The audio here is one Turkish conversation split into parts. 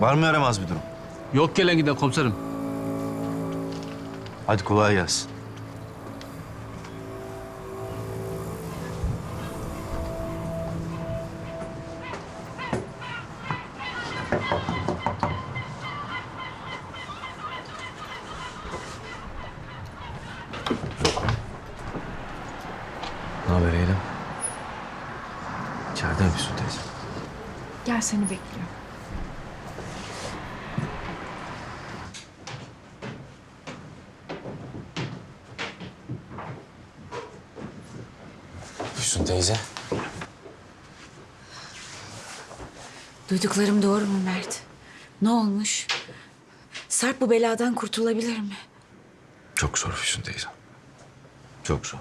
Var mı yaramaz bir durum? Yok gelen giden komiserim. Hadi kolay gelsin. Ne haber Eylem? İçeride mi Füsun teyze? Gel seni bekliyor. Füsun teyze. Duyduklarım doğru mu Mert? Ne olmuş? Sarp bu beladan kurtulabilir mi? Çok zor Füsun teyze. Çok zor.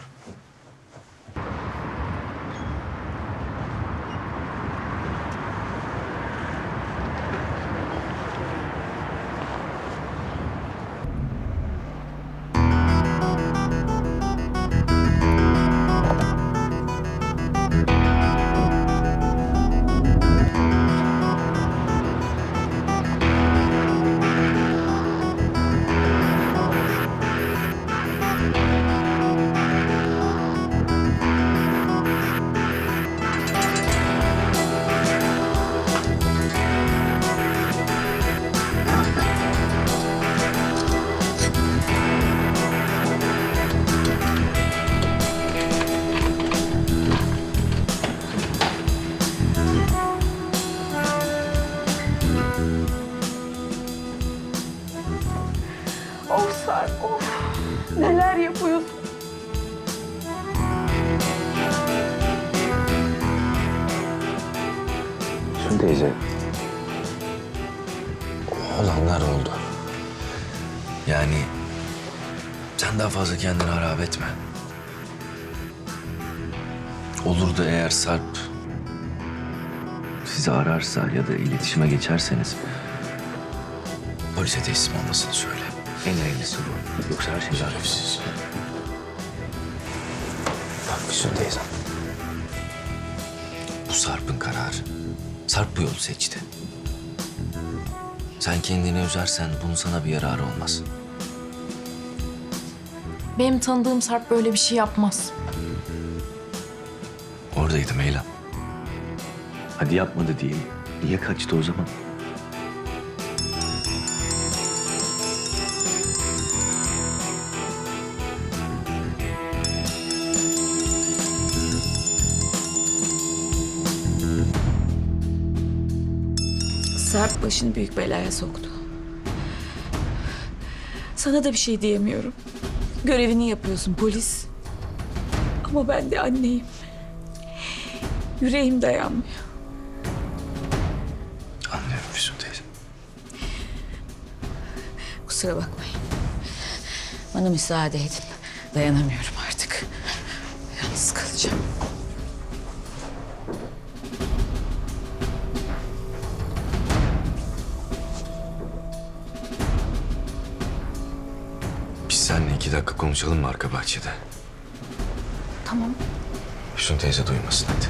Sarp of. Neler yapıyorsun? Füsun teyze. Olanlar oldu. Yani sen daha fazla kendini harap etme. Olur da eğer Sarp sizi ararsa ya da iletişime geçerseniz polise teslim olmasını söyle. En hayırlısı bu. Yoksa her şey zarfsız. Bak Füsun teyzem. Bu Sarp'ın kararı. Sarp bu yolu seçti. Sen kendini üzersen bunun sana bir yararı olmaz. Benim tanıdığım Sarp böyle bir şey yapmaz. Oradaydım Eylem. Hadi yapmadı diyeyim. Niye kaçtı o zaman? Sarp başını büyük belaya soktu. Sana da bir şey diyemiyorum. Görevini yapıyorsun polis. Ama ben de anneyim. Yüreğim dayanmıyor. Anlıyorum Füsun teyze. Kusura bakmayın. Bana müsaade edin. Dayanamıyorum artık. Yalnız kalacağım. Dakika konuşalım mı arka bahçede? Tamam. Füsun teyze duymasın hadi.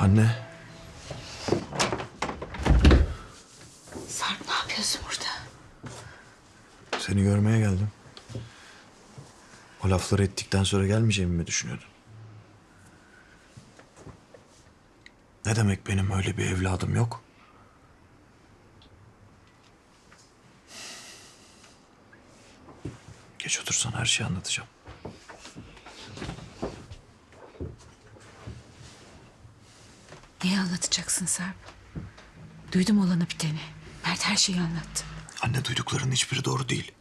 Anne, Sarp ne yapıyorsun burada? seni görmeye geldim. O lafları ettikten sonra gelmeyeceğimi mi düşünüyordun? Ne demek benim öyle bir evladım yok? Geç otursan her şeyi anlatacağım. Neyi anlatacaksın Sarp? Duydum olanı biteni. Mert her şeyi anlattı. Anne duyduklarının hiçbiri doğru değil.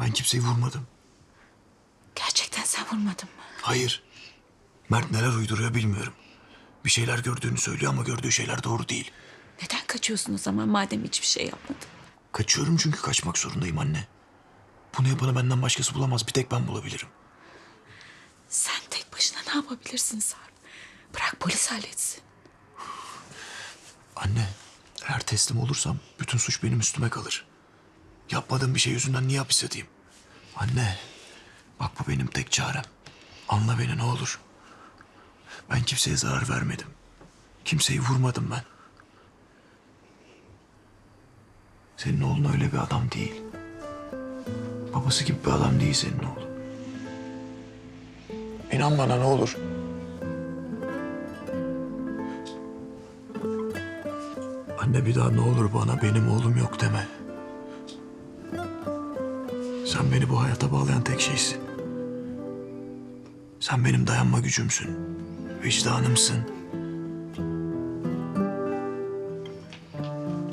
Ben kimseyi vurmadım. Mı? Hayır. Mert neler uyduruyor bilmiyorum. Bir şeyler gördüğünü söylüyor ama gördüğü şeyler doğru değil. Neden kaçıyorsun o zaman madem hiçbir şey yapmadın? Kaçıyorum çünkü kaçmak zorundayım anne. Bunu yapanı benden başkası bulamaz. Bir tek ben bulabilirim. Sen tek başına ne yapabilirsin Sarp? Bırak polis halletsin. Anne, eğer teslim olursam bütün suç benim üstüme kalır. Yapmadığım bir şey yüzünden niye hapis yatayım? Anne, bak bu benim tek çarem. Anla beni ne olur. Ben kimseye zarar vermedim. Kimseyi vurmadım ben. Senin oğlun öyle bir adam değil. Babası gibi bir adam değil senin oğlun. İnan bana ne olur. Anne bir daha ne olur bana benim oğlum yok deme. Sen beni bu hayata bağlayan tek şeysin. Sen benim dayanma gücümsün. Vicdanımsın.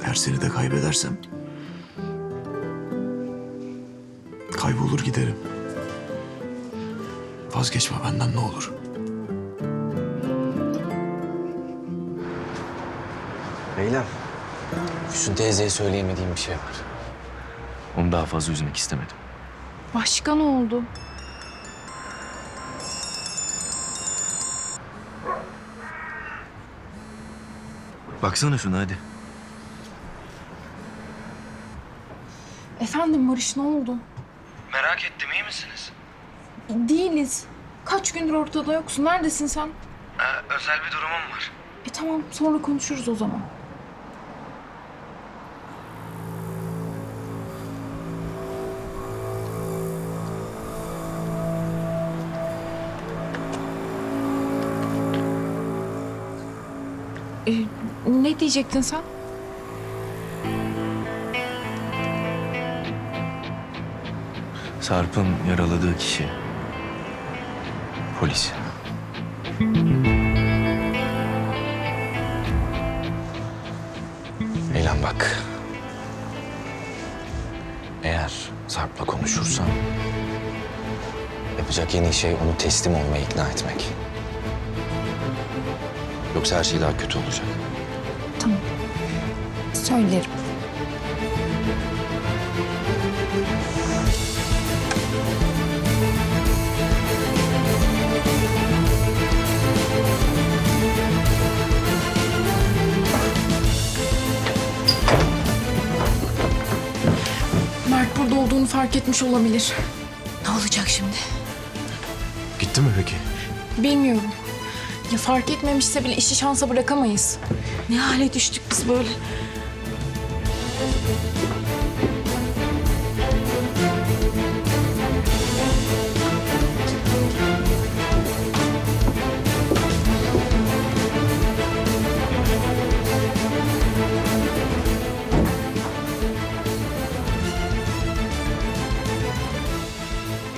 Eğer seni de kaybedersem... Kaybolur giderim. Vazgeçme benden ne olur. Eylem. Füsun teyzeye söyleyemediğim bir şey var. Onu daha fazla üzmek istemedim. Başka ne oldu? Baksana şuna hadi. Efendim Barış ne oldu? Merak ettim iyi misiniz? Değiliz. Kaç gündür ortada yoksun. Neredesin sen? Ee, özel bir durumum var. E tamam sonra konuşuruz o zaman. E, ne diyecektin sen? Sarp'ın yaraladığı kişi. Polis. Eylem bak. Eğer Sarp'la konuşursan... ...yapacak en iyi şey onu teslim olmaya ikna etmek. Yoksa her şey daha kötü olacak. Tamam. Söylerim. Mert burada olduğunu fark etmiş olabilir. Ne olacak şimdi? Gitti mi peki? Bilmiyorum. Ya fark etmemişse bile işi şansa bırakamayız. Ne hale düştük biz böyle?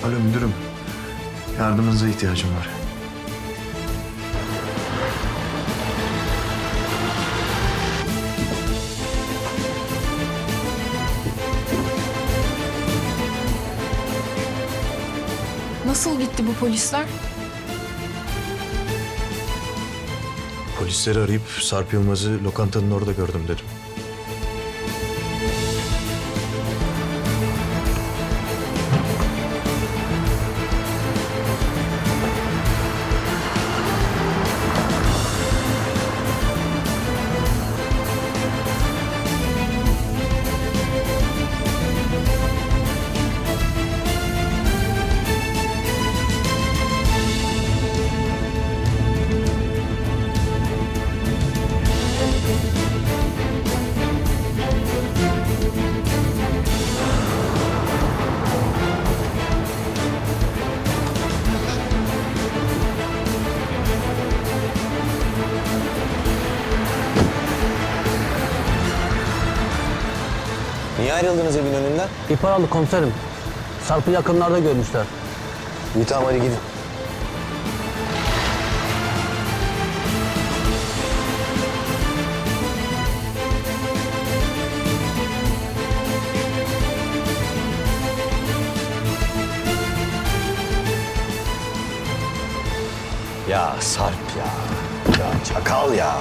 Alo müdürüm. Yardımınıza ihtiyacım var. Bu polisler? Polisleri arayıp Sarp Yılmaz'ı lokantanın orada gördüm dedim. Ayrıldınız evin önünden? İhbar aldık komiserim. Sarp'ı yakınlarda görmüşler. İyi tamam hadi gidin. Ya Sarp ya. Ya çakal ya.